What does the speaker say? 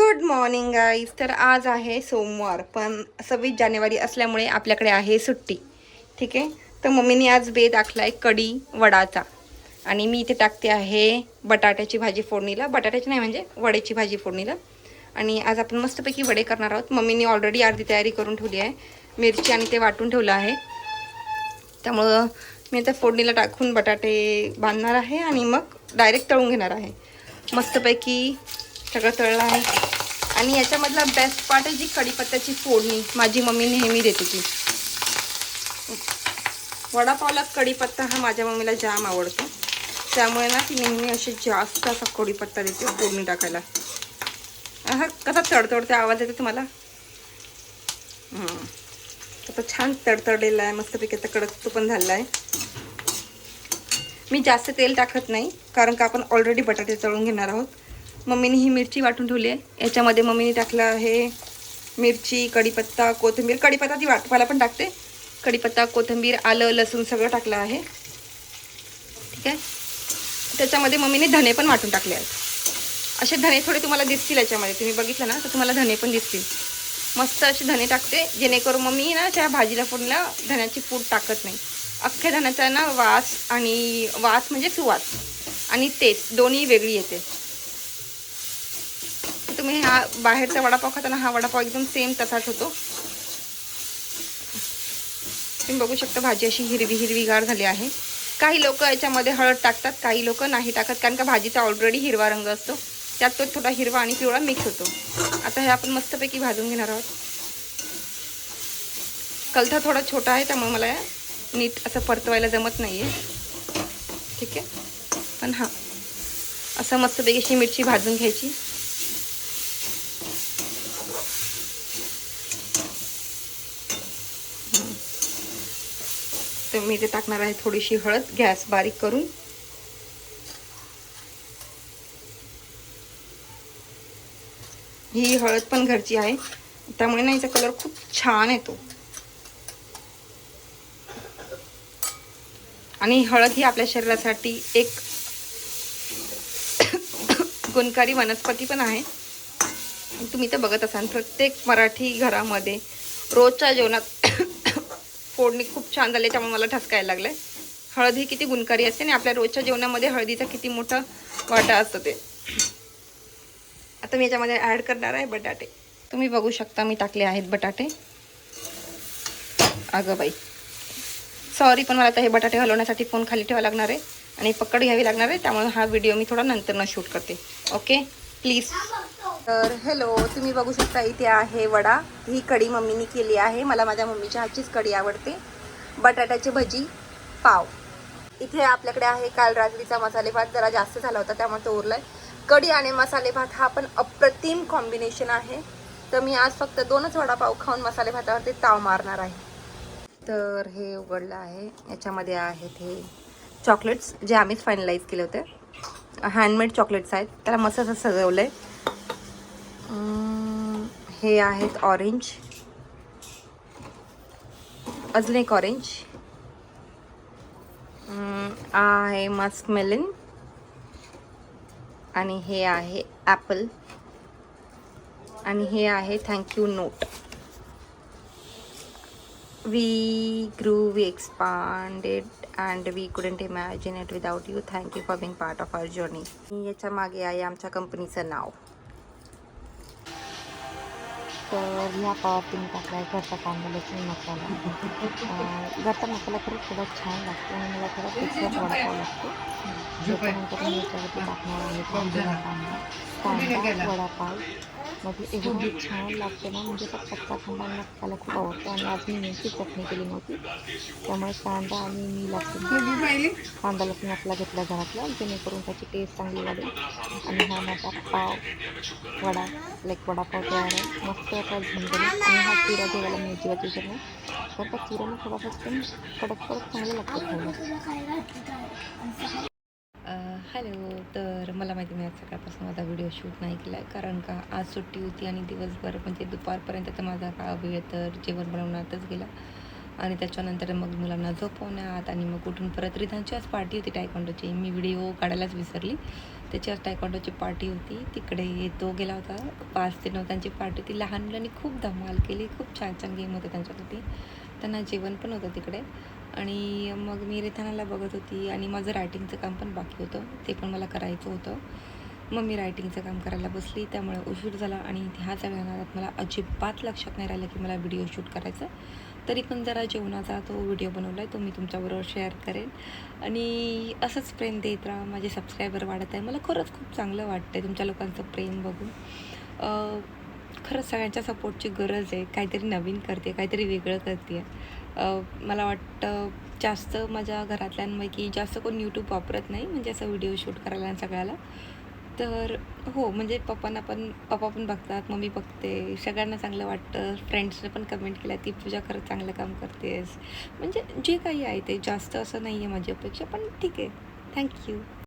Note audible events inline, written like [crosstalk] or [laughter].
Good morning guys तर आज आहे सोमवार पण सव्वीस जानेवारी असल्यामुळे आपल्याकडे आहे सुट्टी. ठीक आहे? तर मम्मीने आज बे दाखला आहे कढी वडाचा. आणि मी इथे टाकते आहे बटाट्याची भाजी फोडणीला. बटाट्याची नाही म्हणजे वड्याची भाजी फोडणीला. आणि आज आपण मस्तपैकी वडे करणार आहोत. मम्मीने ऑलरेडी अर्धी तयारी करून ठेवली आहे. मिरची आणि ते वाटून ठेवलं आहे. त्यामुळं मी आता फोडणीला टाकून बटाटे बांधणार आहे आणि मग डायरेक्ट तळून घेणार आहे. मस्तपैकी सगळं तळलं आहे. आणि याच्यामधला बेस्ट पार्ट आहे जी कढीपत्त्याची फोडणी. माझी मम्मी नेहमी देते ती. वडापावला कढीपत्ता हा माझ्या मम्मीला जाम आवडतो. त्यामुळे ना ती नेहमी असे जास्त असा कढीपत्ता देते फोडणी टाकायला. हा कसा तडतडते आवाज येते तुम्हाला? आता छान तडतडलेला आहे मस्तपैकी आता कडक तो पण झालेला आहे. मी जास्त तेल टाकत नाही कारण का आपण ऑलरेडी बटाटे तळून घेणार आहोत. मम्मीने ही मिरची वाटून ठेवली आहे. याच्यामध्ये मम्मीने टाकलं आहे मिरची कढीपत्ता कोथिंबीर. कढीपत्ता ती वाटपाला पण टाकते. कढीपत्ता कोथिंबीर आलं लसूण सगळं टाकलं आहे. ठीक आहे? त्याच्यामध्ये मम्मीने धणे पण वाटून टाकले आहेत. असे धणे थोडे तुम्हाला दिसतील याच्यामध्ये. तुम्ही बघितलं ना तर तुम्हाला धणे पण दिसतील. मस्त असे धणे टाकते. जेणेकरून मम्मी ना त्या भाजीला फोडणीला धण्याची पूड टाकत नाही. अख्ख्या धण्याचा ना वास आणि वास म्हणजे सुवास आणि तेच दोन्ही वेगळी येते. तुम्ही हा बाहेरचा वडापाव खाताना हा वडापाव एकदम सेम तसाच होतो. तुम्ही बघू शकता भाजी अशी हिरवी हिरवीगार झाली आहे. काही लोक याच्यामध्ये हळद टाकतात काही लोक नाही टाकत कारण का भाजीचा ऑलरेडी हिरवा रंग असतो. त्यात तो थोडा हिरवा आणि पिवळा मिक्स होतो. आता हे आपण मस्तपैकी भाजून घेणार आहोत. कलथा थोडा छोटा आहे त्यामुळे मला नीट असं परतवायला जमत नाही आहे ठीक आहे? पण हां असं मस्तपैकी अशी मिरची भाजून घ्यायची. तर मी ते टाकणार आहे थोडीशी हळद गॅस बारीक करून. ही हळद पण घरची आहे. त्यामुळे ना याचा कलर खूप छान येतो. आणि हळद ही आपल्या शरीरासाठी एक [coughs] गुणकारी वनस्पती पण आहे. तुम्ही तर बघत असाल प्रत्येक मराठी घरामध्ये रोजच्या जेवणात फोडणी खूप छान झाली त्यामुळे मला ठसकायला लागलंय. हळद ही किती गुणकारी असते आणि आपल्या रोजच्या जेवणामध्ये हळदीचा किती मोठा वाटा असतो ते. आता मी याच्यामध्ये ॲड करणार आहे बटाटे. तुम्ही बघू शकता मी टाकले आहेत बटाटे. अगं बाई. सॉरी पण मला आता हे बटाटे हलवण्यासाठी फोन खाली ठेवावा लागणार आहे आणि पकड घ्यावी लागणार आहे त्यामुळे हा व्हिडिओ मी थोडा नंतरनं शूट करते. ओके प्लीज तर हॅलो तुम्ही बघू शकता इथे आहे वडा. ही कढी मम्मीनी केली आहे. मला माझ्या मम्मीच्या हातचीच कढी आवडते. बटाट्याची भजी पाव. इथे आपल्याकडे आहे काल रात्रीचा मसाले भात. जरा जास्त झाला होता त्यामुळे तो उरलाय. कढी आणि मसाले भात हा पण अप्रतिम कॉम्बिनेशन आहे. तर मी आज फक्त दोनच वडापाव खाऊन मसाले भातावरती ताव मारणार आहे. तर हे उघडलं आहे. याच्यामध्ये आहेत हे चॉकलेट्स जे आम्हीच फायनलाईज केले होते. हँडमेड चॉकलेट्स आहेत. त्याला मस्त असं सजवलं आहे हे आहेत ऑरेंज अजून एक ऑरेंज आहे मास्क मेलन आणि हे आहे ॲपल आणि हे आहे thank you note we grew we expanded and we couldn't imagine it without you thank you for being part of our journey याच्या मागे आहे आमच्या कंपनीचं नाव. तर ह्या पावात मी टाकला आहे घरचा कांदा मसाला. घरचा मसाला खरंच थोडा छान लागतो आणि मला थोडा तिखट वडापाव लागतो. त्याच्यानंतर मी याच्यावरती टाकणार आहे कांदा कांदा वडापाव. म्हणजे एवढं छान लागतं ना म्हणजे त्या कच्चा कांदा मला खायला खूप आवडतो. आणि आज मी नेमकी चटणी केली नव्हती. त्यामुळे कांदा आणि मी लसूण कांदा लसूण आपला घेतला घरातला जेणेकरून त्याची टेस्ट चांगली वाढेल. आणि हा माझा पाव वडा लाईक वडापाव तयार आहे. मस्त आता झणझणीत आणि हा चिरा जेवायला मी अजिबात विचार तर त्या चिराने थोडासा पण कडक कडक चांगलं लागतं खायला. हॅलो तर मला माहिती मी आज सकाळपासून माझा व्हिडिओ शूट नाही केला आहे कारण का आज सुट्टी होती आणि दिवसभर म्हणजे दुपारपर्यंत तर माझा का वेळ तर जेवण बनवण्यातच गेला. आणि त्याच्यानंतर मग मुलांना झोपवण्यात आणि मग उठून परत रिधानची आज पार्टी होती टायकॉन्डोची मी व्हिडिओ काढायलाच विसरली. त्याची आज टायकॉन्डोची पार्टी होती. तिकडे तो गेला होता. पाच ते नऊ त्यांची पार्टी. होती लहान मुलांनी खूप धमाल केली. खूप छान छान गेम होते. त्यांच्यासाठी त्यांना जेवण पण होतं तिकडे. आणि मग मी रेथानाला बघत होती आणि माझं रायटिंगचं काम पण बाकी होतं. ते पण मला करायचं होतं. मग मी रायटिंगचं काम करायला बसली. त्यामुळे उशीर झाला आणि ह्या वेळात मला अजिबात लक्षात नाही राहिलं की मला व्हिडिओ शूट करायचा तरी पण जरा जेवणाचा तो व्हिडिओ बनवला आहे तो मी तुमच्याबरोबर शेअर करेन. आणि असंच प्रेम देत राहा. माझे सबस्क्रायबर वाढत आहे. मला खरंच खूप चांगलं वाटतं आहे तुमच्या लोकांचं प्रेम बघून. खरंच सगळ्यांच्या सपोर्टची गरज आहे. काहीतरी नवीन करते काहीतरी वेगळं करते. मला वाटतं जास्त माझ्या घरातल्यांपैकी जास्त कोण यूट्यूब वापरत नाही म्हणजे असं व्हिडिओ शूट करायला सगळ्याला. तर हो म्हणजे पप्पांना पण पप्पा पण बघतात मम्मी बघते. सगळ्यांना चांगलं वाटतं. फ्रेंड्सने पण कमेंट केला ती पूजा खरंच चांगलं काम करतेस. म्हणजे जे काही आहे ते जास्त असं नाही आहे माझी अपेक्षा पण ठीक आहे. थँक्यू